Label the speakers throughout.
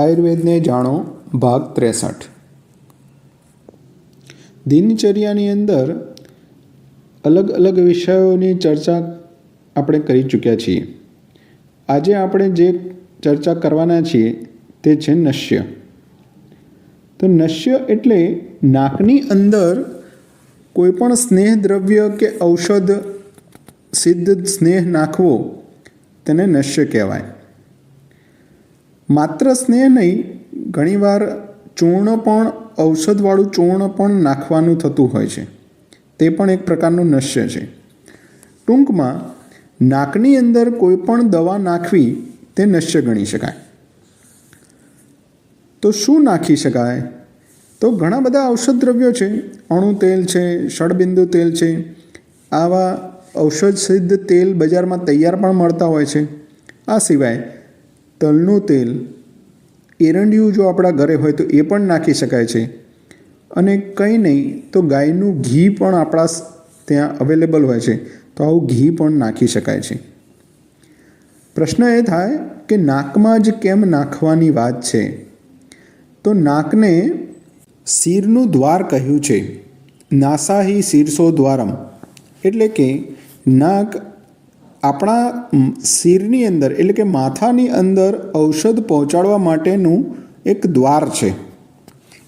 Speaker 1: આયુર્વેદને જાણો, ભાગ ત્રેસઠ. દિનચર્યાની અંદર અલગ અલગ વિષયોની ચર્ચા આપણે કરી ચૂક્યા છીએ. આજે આપણે જે ચર્ચા કરવાના છીએ તે છે નશ્ય. તો નશ્ય એટલે નાકની અંદર કોઈપણ સ્નેહ દ્રવ્ય કે ઔષધ સિદ્ધ સ્નેહ નાખવો તેને નશ્ય કહેવાય. માત્ર સ્નેહ નહીં, ઘણીવાર ચૂર્ણ પણ ઔષધવાળું ચૂર્ણ પણ નાખવાનું થતું હોય છે. તે પણ એક પ્રકારનું નશ્ય છે. ટૂંકમાં, નાકની અંદર કોઈ પણ દવા નાખવી તે નશ્ય ગણી શકાય. તો શું નાખી શકાય? તો ઘણા બધા ઔષધ દ્રવ્યો છે. અણુ તેલ છે, ષડબિંદુ તેલ છે. આવા ઔષધ સિદ્ધ તેલ બજારમાં તૈયાર પણ મળતા હોય છે. આ સિવાય તલનું તેલ, એરંડિયું જો આપણા ઘરે હોય તો એ પણ નાખી શકાય છે. અને કંઈ નહીં, તો ગાયનું ઘી પણ આપણા ત્યાં અવેલેબલ હોય છે. તો આવું ઘી પણ નાખી શકાય છે. પ્રશ્ન એ થાય કે નાકમાં જ કેમ નાખવાની વાત છે? તો નાકને શિરનું દ્વાર કહ્યું છે. નાસાહી શીર્ષો દ્વારમ એટલે કે નાક આપણા શિરની અંદર, એટલે કે માથાની અંદર ઔષધ પહોંચાડવા માટેનું એક દ્વાર છે.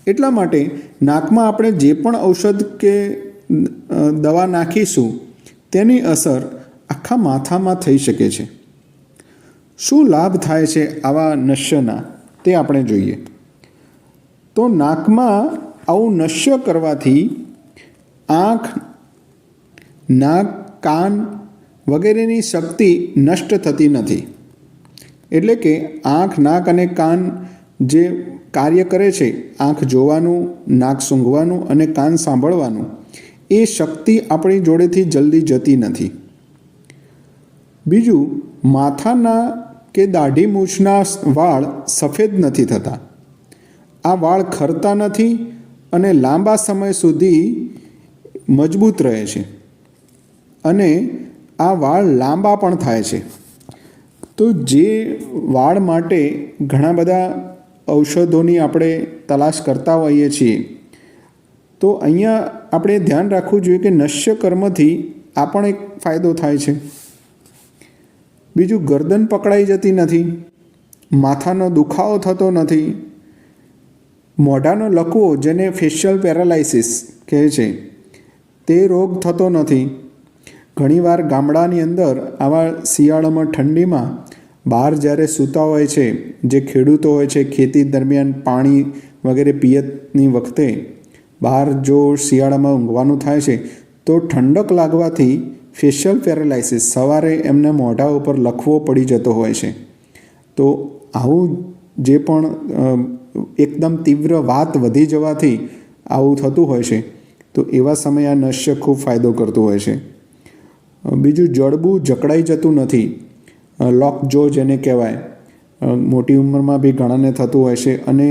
Speaker 1: એટલા માટે નાકમાં આપણે જે પણ ઔષધ કે દવા નાખીશું, તેની અસર આખા માથામાં થઈ શકે છે. શું લાભ થાય છે આવા નશ્યના, તે આપણે જોઈએ. તો નાકમાં આવું નશ્ય કરવાથી આંખ, નાક, કાન વગેરેની શક્તિ નષ્ટ થતી નથી. એટલે કે આંખ, નાક અને કાન જે કાર્ય કરે છે, આંખ જોવાનું, નાક સૂંઘવાનું અને કાન સાંભળવાનું, એ શક્તિ આપણી જોડેથી જલ્દી જતી નથી. બીજું, માથાના કે દાઢી મૂછના વાળ સફેદ નથી થતા. આ વાળ ખરતા નથી અને લાંબા સમય સુધી મજબૂત રહે છે. અને આ વાળ લાંબા પણ થાય છે. તો જે વાળ માટે ઘણા બધા ઔષધોની આપણે તલાશ કરતા હોઈએ છીએ, તો અહીંયા આપણે ધ્યાન રાખવું જોઈએ કે નશ્ય કર્મથી આ પણ એક ફાયદો થાય છે. બીજું, ગરદન પકડાઈ જતી નથી, માથાનો દુખાવો થતો નથી, મોઢાનો લકવો જેને ફેશિયલ પેરાલાઇસિસ કહે છે, તે રોગ થતો નથી. ઘણીવાર ગામડાની અંદર આવા શિયાળામાં ઠંડીમાં બહાર જ્યારે સૂતા હોય છે, જે ખેડૂતો હોય છે, ખેતી દરમિયાન પાણી વગેરે પિયતની વખતે બહાર જો શિયાળામાં ઊંઘવાનું થાય છે, તો ઠંડક લાગવાથી ફેશિયલ પેરાલાઇસિસ સવારે એમને મોઢા ઉપર લખવો પડી જતો હોય છે. તો આવું જે પણ એકદમ તીવ્ર વાત વધી જવાથી આવું થતું હોય છે, તો એવા સમયે આ નશ્ય ખૂબ ફાયદો કરતું હોય છે. બીજું જડબું જકડાઈ જતું નથી. લોક જો જેને કહેવાય. મોટી ઉંમરમાં બી ઘણાને થતું હોય છે અને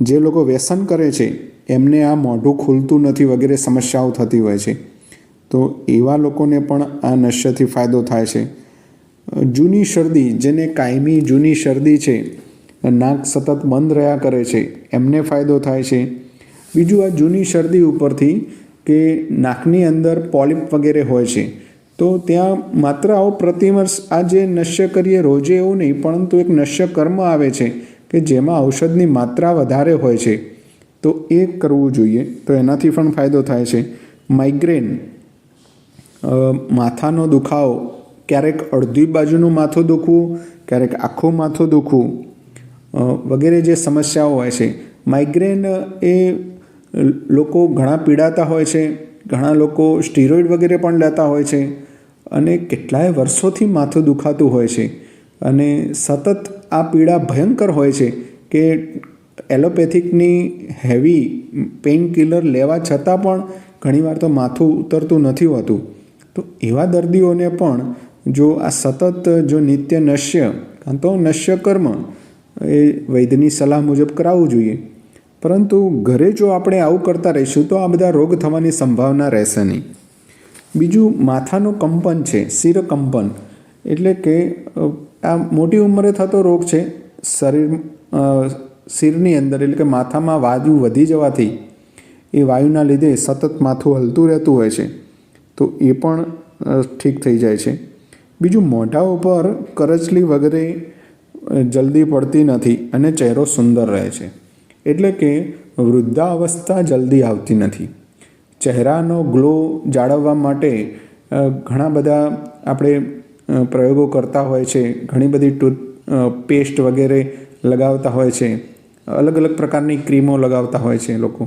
Speaker 1: જે લોકો વ્યસન કરે છે, એમને આ મોઢું ખુલતું નથી વગેરે સમસ્યાઓ થતી હોય છે. તો એવા લોકોને પણ આ નશ્યથી ફાયદો થાય છે. જૂની શરદી જેને કાયમી જૂની શરદી છે, નાક સતત બંધ રહ્યા કરે છે, એમને ફાયદો થાય છે. બીજું આ જૂની શરદી ઉપરથી કે નાકની અંદર પોલિપ વગેરે હોય છે તો ત્યાં માત્ર આવો પ્રતિવર્ષ આ જે નશ્ય કરીએ રોજે એવું નહીં, પરંતુ એક નશ્ય કર્મ આવે છે કે જેમાં ઔષધની માત્રા વધારે હોય છે. તો એ કરવું જોઈએ. તો એનાથી પણ ફાયદો થાય છે. માઇગ્રેન માથાનો દુખાવો, ક્યારેક અડધી બાજુનું માથું દુખવું, ક્યારેક આખું માથું દુખવું વગેરે જે સમસ્યાઓ હોય છે. માઇગ્રેન એ લોકો ઘણા પીડાતા હોય છે, ઘણા લોકો સ્ટીરોઇડ વગેરે પણ લેતા હોય છે. અને કેટલાય વર્ષોથી માથું દુખાતું હોય છે. અને સતત આ પીડા ભયંકર હોય છે કે એલોપેથિકની હેવી પેઇન કિલર લેવા છતાં પણ ઘણીવાર તો માથું ઉતરતું નથી હોતું. તો એવા દર્દીઓને પણ જો આ સતત જો નિત્ય નશ્ય કાં તો નશ્ય કર્મ એ વૈદ્યની સલાહ મુજબ કરાવવું જોઈએ. પરંતુ ઘરે જો આપણે આવું કરતા રહીશું તો આ બધા રોગ થવાની સંભાવના રહેશે નહીં. બીજું માથાનું કંપન છે, શિરકંપન. એટલે કે આ મોટી ઉંમરે થતો રોગ છે, શરીર શિરની અંદર, એટલે કે માથામાં વાયુ વધી જવાથી એ વાયુના લીધે સતત માથું હલતું રહેતું હોય છે. તો એ પણ ઠીક થઈ જાય છે. બીજું મોઢા ઉપર કરચલી વગેરે જલ્દી પડતી નથી અને ચહેરો સુંદર રહે છે. એટલે કે વૃદ્ધાવસ્થા જલ્દી આવતી નથી. ચહેરાનો ગ્લો જાળવવા માટે ઘણા બધા આપણે પ્રયોગો કરતા હોય છે. ઘણી બધી ટૂથ પેસ્ટ વગેરે લગાવતા હોય છે. અલગ અલગ પ્રકારની ક્રીમો લગાવતા હોય છે લોકો.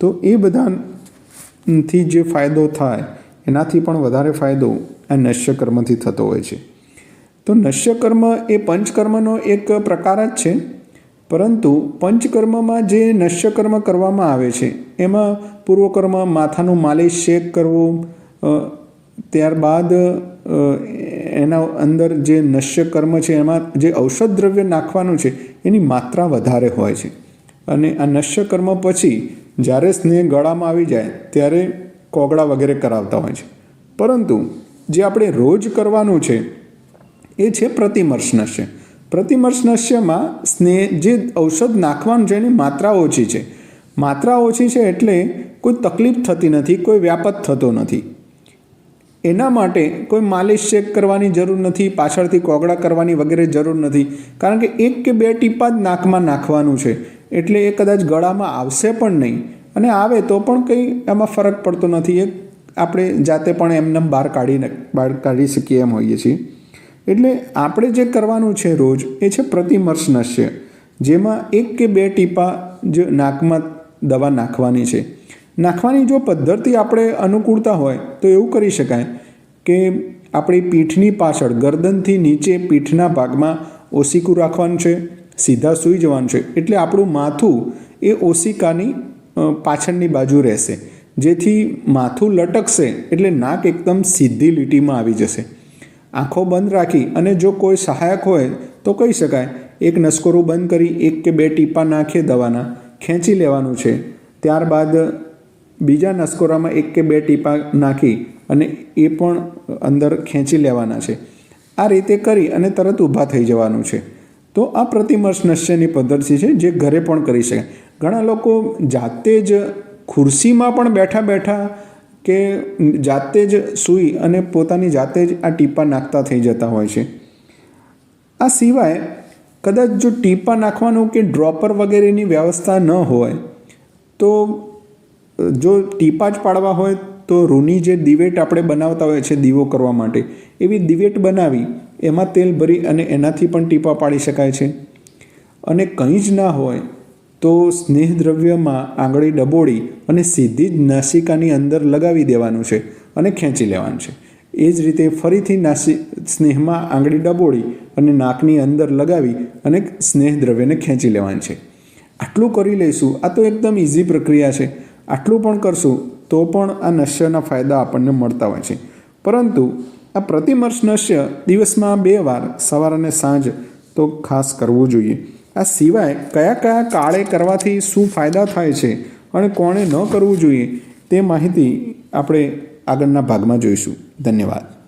Speaker 1: તો એ બધાથી જે ફાયદો થાય, એનાથી પણ વધારે ફાયદો આ નશ્યકર્મથી થતો હોય છે. તો નશ્યકર્મ એ પંચકર્મનો એક પ્રકાર જ છે. પરંતુ પંચકર્મમાં જે નશ્યકર્મ કરવામાં આવે છે, એમાં પૂર્વકર્મ માથાનું માલિશ શેક કરવું ત્યારબાદ એના અંદર જે નશ્યકર્મ છે, એમાં જે ઔષધ દ્રવ્ય નાખવાનું છે, એની માત્રા વધારે હોય છે. અને આ નશ્યકર્મ પછી જ્યારે સ્નેહ ગળામાં આવી જાય, ત્યારે કોગળા વગેરે કરાવતા હોય છે. પરંતુ જે આપણે રોજ કરવાનું છે, એ છે પ્રતિમર્શ નશ્ય. પ્રતિમર્શ નશ્યમાં સ્નેહ જે ઔષધ નાખવાનું છે એની માત્રા ઓછી છે. માત્રા ઓછી છે એટલે કોઈ તકલીફ થતી નથી, કોઈ વ્યાપત થતો નથી. એના માટે કોઈ માલિશ ચેક કરવાની જરૂર નથી, પાછળથી કોગળા કરવાની વગેરે જરૂર નથી, કારણ કે એક કે બે ટીપા જ નાકમાં નાખવાનું છે. એટલે એ કદાચ ગળામાં આવશે પણ નહીં. અને આવે તો પણ કંઈ એમાં ફરક પડતો નથી. એ આપણે જાતે પણ એમને બહાર કાઢી બહાર કાઢી શકીએ એમ હોઈએ છીએ. એટલે આપણે જે કરવાનું છે રોજ એ છે પ્રતિમર્શ નશ્ય જેમાં એક કે બે ટીપા જ નાકમાં દવા નાખવાની છે. નાખવાની જો પદ્ધતિ આપણે અનુકૂળતા હોય તો એવું કરી શકાય કે આપણી પીઠની પાછળ, ગરદનથી નીચે પીઠના ભાગમાં ઓશિકું રાખવાનું છે, સીધા સૂઈ જવાનું છે. એટલે આપણું માથું એ ઓશિકાની પાછળની બાજુ રહેશે. જેથી માથું લટકશે એટલે નાક એકદમ સીધી લીટીમાં આવી જશે. આંખો બંધ રાખી અને જો કોઈ સહાયક હોય તો કહી શકાય, એક નસકોરું બંધ કરી, એક કે બે ટીપા નાખીએ દવાના, ખેંચી લેવાનું છે. ત્યારબાદ બીજા નસકોરામાં એક કે બે ટીપા નાખી અને એ પણ અંદર ખેંચી લેવાના છે. આ રીતે કરી અને તરત ઊભા થઈ જવાનું છે. તો આ પ્રતિમર્શ નશ્યની પદ્ધતિ છે જે ઘરે પણ કરી શકાય. ઘણા લોકો જાતે જ ખુરશીમાં પણ બેઠા બેઠા કે જાતે જ સૂઈ અને પોતાની જાતે જ આ ટીપા નાખતા થઈ જતા હોય છે. આ સિવાય કદાચ જો ટીપા નાખવાનું કે ડ્રોપર વગેરેની વ્યવસ્થા ન હોય, તો જો ટીપા જ પાડવા હોય, તો રૂની જે દિવેટ આપણે બનાવતા હોય છે દીવો કરવા માટે, એવી દિવેટ બનાવી એમાં તેલ ભરી અને એનાથી પણ ટીપા પાડી શકાય છે. અને કંઈ જ ના હોય તો સ્નેહ દ્રવ્યમાં આંગળી ડબોળી અને સીધી જ નાસિકાની અંદર લગાવી દેવાનું છે અને ખેંચી લેવાનું છે. એ જ રીતે ફરીથી નાસી, સ્નેહમાં આંગળી ડબોળી અને નાકની અંદર લગાવી અને સ્નેહ દ્રવ્યને ખેંચી લેવાનું છે. આટલું કરી લઈશું. આ તો એકદમ ઇઝી પ્રક્રિયા છે. આટલું પણ કરશું તો પણ આ નશ્યના ફાયદા આપણને મળતા હોય છે. પરંતુ આ પ્રતિમર્શ નશ્ય દિવસમાં બે વાર, સવાર અને સાંજ તો ખાસ કરવું જોઈએ. આ સિવાય કયા કયા કાળે કરવાથી શું ફાયદા થાય છે અને કોણે ન કરવું જોઈએ તે માહિતી આપણે આગળના ભાગમાં જોઈશું. ધન્યવાદ.